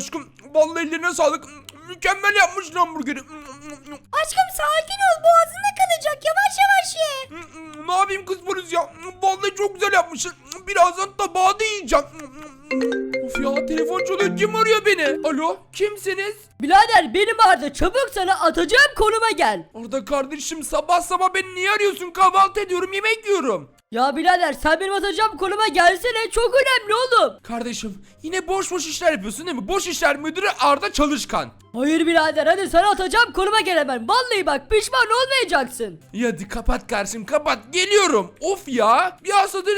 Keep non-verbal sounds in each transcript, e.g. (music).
aşkım. Vallahi ellerine sağlık. Mükemmel yapmışsın hamburgeri. Aşkım sakin ol boğazında kalacak yavaş yavaş ye. Ne yapayım kız polis ya? Vallahi çok güzel yapmışsın. Birazdan tabağı da yiyeceğim. Of ya telefon çalıyor. Kim arıyor beni? Alo kimsiniz? Birader benim Arda çabuk sana atacağım konuma gel. Orada kardeşim sabah sabah beni niye arıyorsun? Kahvaltı ediyorum yemek yiyorum. Ya birader sen benim atacağım konuma gelsene çok önemli oğlum. Kardeşim yine boş boş işler yapıyorsun değil mi? Boş işler müdürü Arda Çalışkan. Hayır birader hadi sana atacağım konuma gel hemen. Vallahi bak pişman olmayacaksın. İyi hadi kapat kardeşim kapat geliyorum. Of ya bir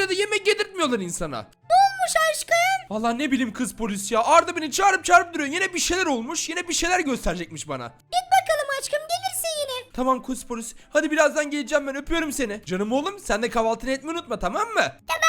da yemek yedirtmiyorlar insana. Ne olmuş aşkım? Vallahi ne bileyim kız polis ya. Arda beni çağırıp çağırıp duruyor. Yine bir şeyler olmuş. Yine bir şeyler gösterecekmiş bana. Git bakalım aşkım gelirsin yine. Tamam polis. Hadi birazdan geleceğim ben öpüyorum seni. Canım oğlum sen de kahvaltını etmeyi unutma tamam mı? Tamam.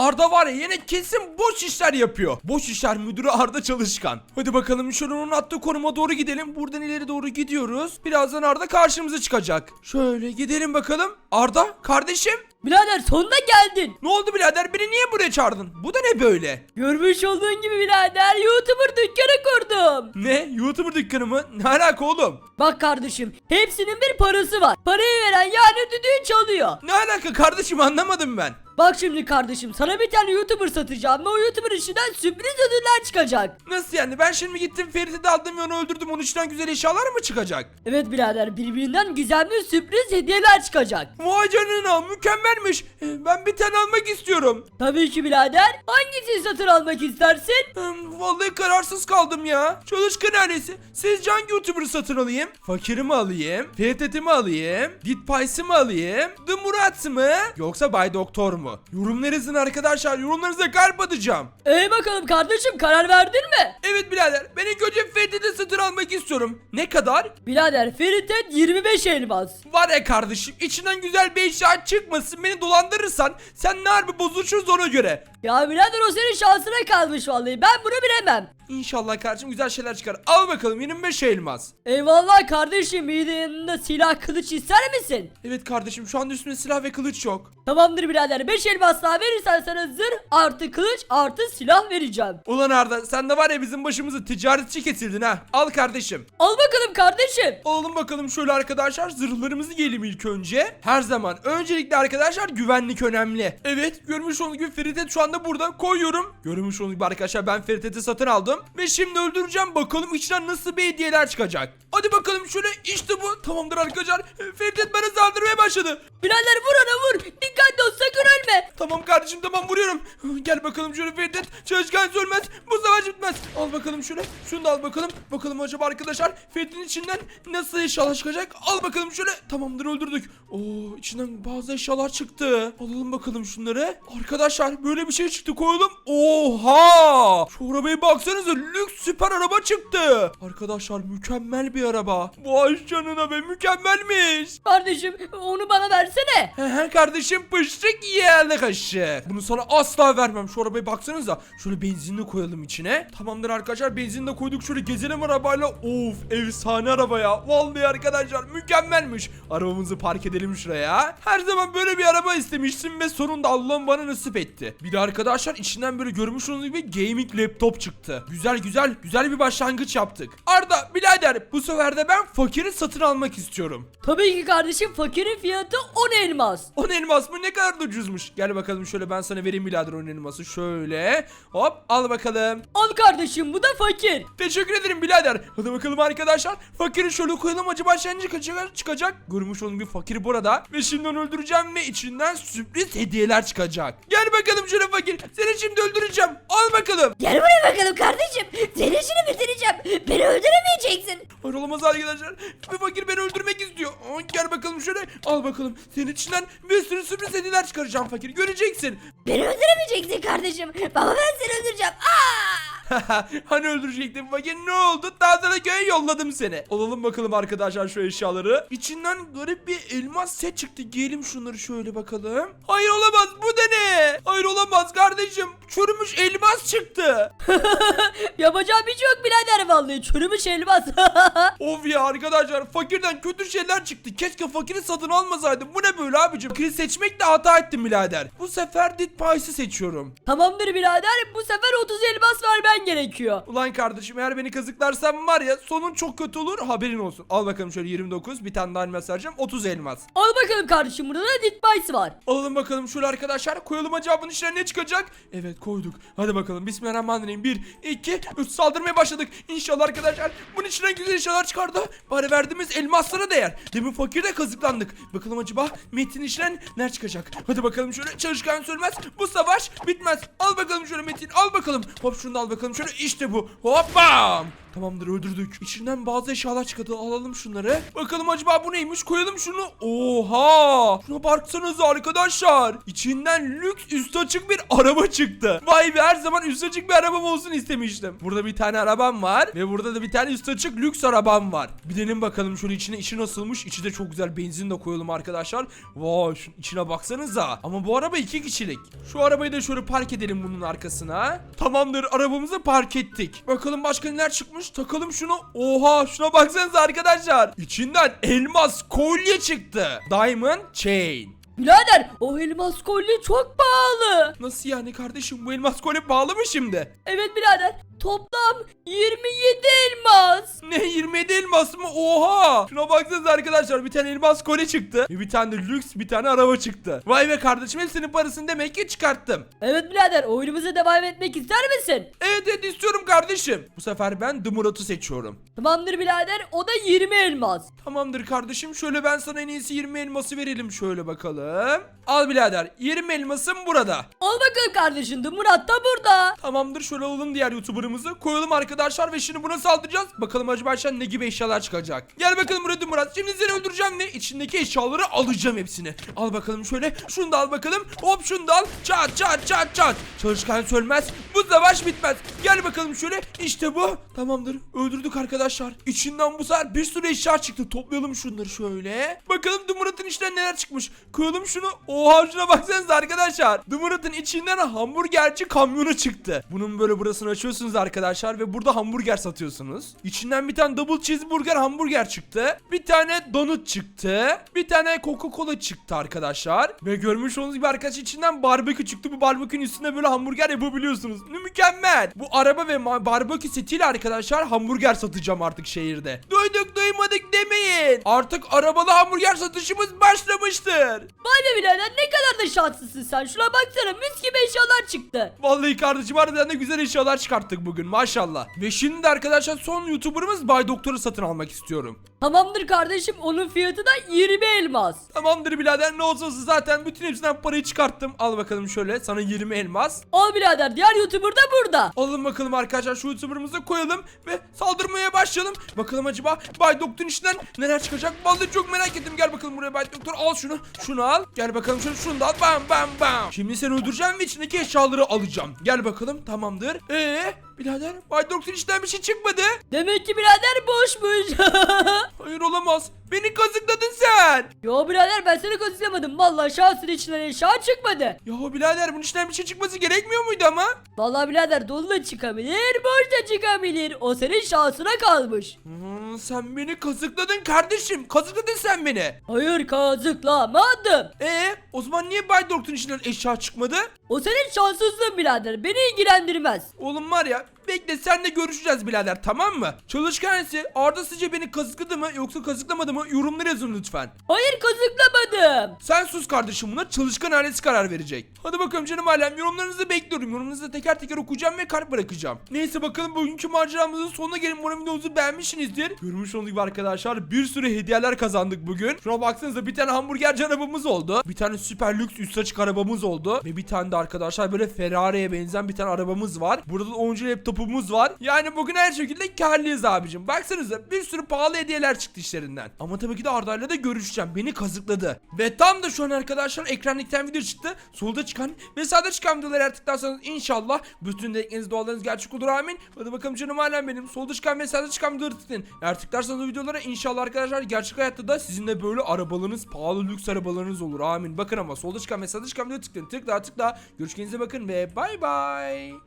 Arda var ya yine kesin boş işler yapıyor. Boş işler müdürü Arda Çalışkan. Hadi bakalım şöyle onun attığı konuma doğru gidelim. Buradan ileri doğru gidiyoruz. Birazdan Arda karşımıza çıkacak. Şöyle gidelim bakalım. Arda kardeşim. Birader sonunda geldin. Ne oldu birader beni niye buraya çağırdın? Bu da ne böyle? Görmüş olduğun gibi birader YouTuber dükkanı kurdum. Ne? YouTuber dükkanı mı? Ne alaka oğlum? Bak kardeşim hepsinin bir parası var. Parayı veren yani düdüğü çalıyor. Ne alaka kardeşim anlamadım ben. Bak şimdi kardeşim sana bir tane YouTuber satacağım ve o YouTuber işinden sürpriz ödüller çıkacak. Nasıl yani? Ben şimdi gittim Ferit'i de aldım ve onu öldürdüm. Onun içinden güzel eşyalar mı çıkacak? Evet birader birbirinden gizemli sürpriz hediyeler çıkacak. Vay canına mükemmelmiş. Ee, Ben bir tane almak istiyorum. Tabii ki birader. Hangisini satın almak istersin? Hmm, Vallahi kararsız kaldım ya. Çalışkan ailesi. Sizce hangi YouTuber'ı satın alayım? Fakir'i mi alayım? Ferit'i mi alayım? Ditpice'ı mı alayım? The Murat mı? Yoksa Bay Doktor mu? Yorumlar yazın arkadaşlar. Yorumlarınıza kalp atacağım. Ee bakalım kardeşim karar verdin mi? Evet birader. Ben ilk önce Ferit'i satın almak istiyorum. Ne kadar? Birader Ferit'e 25 elmas. Var ya kardeşim içinden güzel bir eşya çıkmasın beni dolandırırsan sen ne harbi bozuşuruz ona göre. Ya birader o senin şansına kalmış vallahi ben bunu bilemem. İnşallah kardeşim güzel şeyler çıkar. Al bakalım 25 elmas. Eyvallah kardeşim iyi de yanında silah kılıç ister misin? Evet kardeşim şu anda üstümde silah ve kılıç yok. Tamamdır birader 5 elmas daha verirsen sana zırh artı kılıç artı silah vereceğim. Ulan Arda sen de var ya bizim başımızı ticaretçi kesildin ha. Al kardeşim. Al bakalım kardeşim. Alalım bakalım şöyle arkadaşlar zırhlarımızı giyelim ilk önce. Her zaman öncelikle arkadaşlar güvenlik önemli. Evet görmüş olduğunuz gibi Feritet şu anda burada koyuyorum. Görmüş olduğunuz gibi arkadaşlar ben Feritet'i satın aldım. Ve şimdi öldüreceğim bakalım içinden nasıl bir hediyeler çıkacak. Hadi bakalım şöyle işte bu. Tamamdır arkadaşlar. Feritet bana saldırmaya başladı. Birader vur ona vur. Dikkatli ol sakın ölme. Tamam kardeşim tamam vuruyorum. Gel bakalım şöyle Ferdet. Çalışkan ölmez. Bu savaş bitmez. Al bakalım şöyle. Şunu da al bakalım. Bakalım acaba arkadaşlar Ferit'in içinden nasıl eşyalar çıkacak? Al bakalım şöyle. Tamamdır öldürdük. Oo içinden bazı eşyalar çıktı. Alalım bakalım şunları. Arkadaşlar böyle bir şey çıktı koyalım. Oha! Şu arabaya baksanıza lüks süper araba çıktı. Arkadaşlar mükemmel bir araba. Vay canına be mükemmelmiş. Kardeşim onu bana versene. He kardeşim pıştık yerli kaşı. Bunu sana asla vermem. Şu arabaya baksanıza. Şöyle benzinli koyalım içine. Tamamdır arkadaşlar benzin de koyduk. Şöyle gezelim arabayla. Of efsane araba ya. Vallahi arkadaşlar mükemmelmiş. Arabamızı park edelim şuraya. Her zaman böyle bir araba istemiştim ve sonunda Allah'ım bana nasip etti. Bir de arkadaşlar içinden böyle görmüş olduğunuz gibi gaming laptop çıktı. Güzel güzel güzel bir başlangıç yaptık. Arda birader bu sefer de ben fakiri satın almak istiyorum. Tabii ki kardeşim fakirin fiyatı 10 elmas. 10 elmas mı ne kadar da ucuzmuş. Gel bakalım şöyle ben sana vereyim birader 10 elması. Şöyle. Hop al bakalım. Al kardeşim bu da fakir. Teşekkür ederim birader. Hadi bakalım arkadaşlar. Fakiri şöyle koyalım acaba sence kaçacak çıkacak. Görmüş onun bir fakir burada. Ve şimdi onu öldüreceğim ve içinden sürpriz hediyeler çıkacak. Gel bakalım şöyle fakir. Seni şimdi öldüreceğim. Al bakalım. Gel buraya bakalım kardeşim. Senin işini bitireceğim. Beni öldüremeyeceksin. Hayır olamaz arkadaşlar. Bir fakir beni öldürmek istiyor. Aa, Gel bakalım şöyle. Al bakalım. Senin içinden bir sürü sürpriz hediyeler çıkaracağım fakir. Göreceksin. Beni öldüremeyeceksin kardeşim. Baba ben seni öldüreceğim. Aa! (laughs) hani öldürecektim fakir ne oldu? Daha sana köye yolladım seni. Alalım bakalım arkadaşlar şu eşyaları. İçinden garip bir elmas set çıktı. Giyelim şunları şöyle bakalım. Hayır olamaz bu da ne? Hayır olamaz kardeşim. Çürümüş elmas çıktı. (laughs) Yapacağım bir şey yok birader vallahi çürümüş elmas. (laughs) of ya arkadaşlar fakirden kötü şeyler çıktı. Keşke fakiri satın almasaydım. Bu ne böyle abicim? Fakiri seçmekle hata ettim birader. Bu sefer Dit Pice'ı seçiyorum. Tamamdır birader bu sefer 30 elmas ver ben kazıklaman gerekiyor. Ulan kardeşim eğer beni kazıklarsan var ya sonun çok kötü olur haberin olsun. Al bakalım şöyle 29 bir tane daha elmas vereceğim 30 elmas. Al bakalım kardeşim burada da Ditbice var. Alalım bakalım şöyle arkadaşlar koyalım acaba bunun içine ne çıkacak? Evet koyduk. Hadi bakalım bismillahirrahmanirrahim 1 2 3 saldırmaya başladık. İnşallah arkadaşlar bunun içinden güzel eşyalar çıkardı. Bari verdiğimiz elmaslara değer. Demin fakirde kazıklandık. Bakalım acaba Metin içinden ne çıkacak? Hadi bakalım şöyle çalışkan sürmez. Bu savaş bitmez. Al bakalım şöyle Metin al bakalım. Hop şunu da al bakalım şöyle işte bu. Hoppa. Tamamdır öldürdük. İçinden bazı eşyalar çıktı. Alalım şunları. Bakalım acaba bu neymiş? Koyalım şunu. Oha! Şuna baksanıza arkadaşlar. İçinden lüks üstü açık bir araba çıktı. Vay be her zaman üstü açık bir arabam olsun istemiştim. Burada bir tane arabam var. Ve burada da bir tane üstü açık lüks arabam var. Bilelim bakalım şöyle içine içi nasılmış. İçi de çok güzel benzin de koyalım arkadaşlar. Vay şunun içine baksanıza. Ama bu araba iki kişilik. Şu arabayı da şöyle park edelim bunun arkasına. Tamamdır arabamızı park ettik. Bakalım başka neler çıkmış. Takalım şunu. Oha şuna baksanıza arkadaşlar. İçinden elmas kolye çıktı. Diamond chain. Birader o elmas kolye çok pahalı. Nasıl yani kardeşim bu elmas kolye pahalı mı şimdi? Evet birader toplam 27 elmas. Ne 27 elmas mı? Oha! Şuna baksanıza arkadaşlar bir tane elmas kolye çıktı. Bir tane de lüks bir tane araba çıktı. Vay be kardeşim hepsinin parasını demek ki çıkarttım. Evet birader oyunumuza devam etmek ister misin? Evet evet istiyorum kardeşim. Bu sefer ben The Murat'ı seçiyorum. Tamamdır birader o da 20 elmas. Tamamdır kardeşim şöyle ben sana en iyisi 20 elması verelim şöyle bakalım. Al birader 20 elmasım burada. Al bakalım kardeşim de Murat da burada. Tamamdır şöyle alalım diğer youtuberımızı koyalım arkadaşlar ve şimdi buna saldıracağız. Bakalım acaba içinden ne gibi eşyalar çıkacak. Gel bakalım Murat Murat şimdi seni öldüreceğim ve içindeki eşyaları alacağım hepsini. Al bakalım şöyle şunu da al bakalım hop şunu da al çat çat çat çat. Çalışkan sölmez bu savaş bitmez. Gel bakalım şöyle işte bu. Tamamdır öldürdük arkadaşlar. İçinden bu sefer bir sürü eşya çıktı toplayalım şunları şöyle. Bakalım Murat'ın içinden neler çıkmış. Koyalım şunu. Oha şuna baksanıza arkadaşlar. Murat'ın içinden hamburgerci kamyonu çıktı. Bunun böyle burasını açıyorsunuz arkadaşlar ve burada hamburger satıyorsunuz. İçinden bir tane double cheeseburger hamburger çıktı. Bir tane donut çıktı. Bir tane Coca-Cola çıktı arkadaşlar. Ve görmüş olduğunuz gibi arkadaş içinden barbekü çıktı. Bu barbekünün üstünde böyle hamburger yapabiliyorsunuz. Mükemmel. Bu araba ve barbekü setiyle arkadaşlar hamburger satacağım artık şehirde. Duyduk duymadık demeyin. Artık arabalı hamburger satışımız başlamıştır. Vay be birader ne kadar da şanslısın sen. Şuna baksana mis gibi eşyalar çıktı. Vallahi kardeşim harbiden de güzel eşyalar çıkarttık bugün maşallah. Ve şimdi de arkadaşlar son YouTuber'ımız Bay Doktor'u satın almak istiyorum. Tamamdır kardeşim onun fiyatı da 20 elmas. Tamamdır birader ne olsa olsun zaten bütün hepsinden parayı çıkarttım. Al bakalım şöyle sana 20 elmas. Al birader diğer youtuber da burada. Alın bakalım arkadaşlar şu YouTuber'ımızı koyalım ve saldırmaya başlayalım. Bakalım acaba Bay Doktor'un içinden neler çıkacak? Vallahi çok merak ettim. Gel bakalım buraya Bay Doktor al şunu. Şunu al. Gel bakalım şunu, şunu da al. Bam bam bam. Şimdi seni öldüreceğim ve içindeki eşyaları alacağım. Gel bakalım tamamdır. Eee birader Bay Doktor'un içinden bir şey çıkmadı. Demek ki birader boşmuş. (laughs) Hayır olamaz. Beni kazıkladın sen. Yo birader ben seni kazıklamadım. Vallahi şahsın içinden eşya çıkmadı. Ya birader bunun içinden bir şey çıkması gerekmiyor muydu ama? Vallahi birader dolu da çıkabilir, boş da çıkabilir. O senin şansına kalmış. Hmm, sen beni kazıkladın kardeşim. Kazıkladın sen beni. Hayır kazıklamadım. Ee, o zaman niye Bay Doktor'un içinden eşya çıkmadı? O senin şanssızlığın birader. Beni ilgilendirmez. Oğlum var ya bekle senle görüşeceğiz birader tamam mı? Çalışkansı Arda sizce beni kazıkladı mı yoksa kazıklamadı mı yorumlara yazın lütfen. Hayır kazıklamadım. Sen sus kardeşim buna çalışkan ailesi karar verecek. Hadi bakalım canım alem yorumlarınızı bekliyorum. Yorumlarınızı teker teker okuyacağım ve kalp bırakacağım. Neyse bakalım bugünkü maceramızın sonuna gelin. Umarım videomuzu beğenmişsinizdir. Görmüş olduğunuz gibi arkadaşlar bir sürü hediyeler kazandık bugün. Şuna baksanıza bir tane hamburgerci arabamız oldu. Bir tane süper lüks üst açık arabamız oldu. Ve bir tane de arkadaşlar böyle Ferrari'ye benzeyen bir tane arabamız var. Burada da oyuncu laptopumuz var. Yani bugün her şekilde karlıyız abicim. Baksanıza bir sürü pahalı hediyeler çıktı işlerinden. Ama tabii ki de Arda'yla da görüşeceğim. Beni kazıkladı. Ve tam da şu an arkadaşlar tane video çıktı. Solda çıkan ve sağda çıkan videoları eğer tıklarsanız inşallah bütün dilekleriniz dualarınız gerçek olur amin. Hadi bakalım canım alem benim. Solda çıkan ve sağda çıkan videoları tıklayın. Eğer tıklarsanız videolara inşallah arkadaşlar gerçek hayatta da sizinle böyle arabalarınız pahalı lüks arabalarınız olur amin. Bakın ama solda çıkan ve sağda çıkan videoları tıklayın. Tıkla tıkla. Görüşkenize bakın ve bay bay.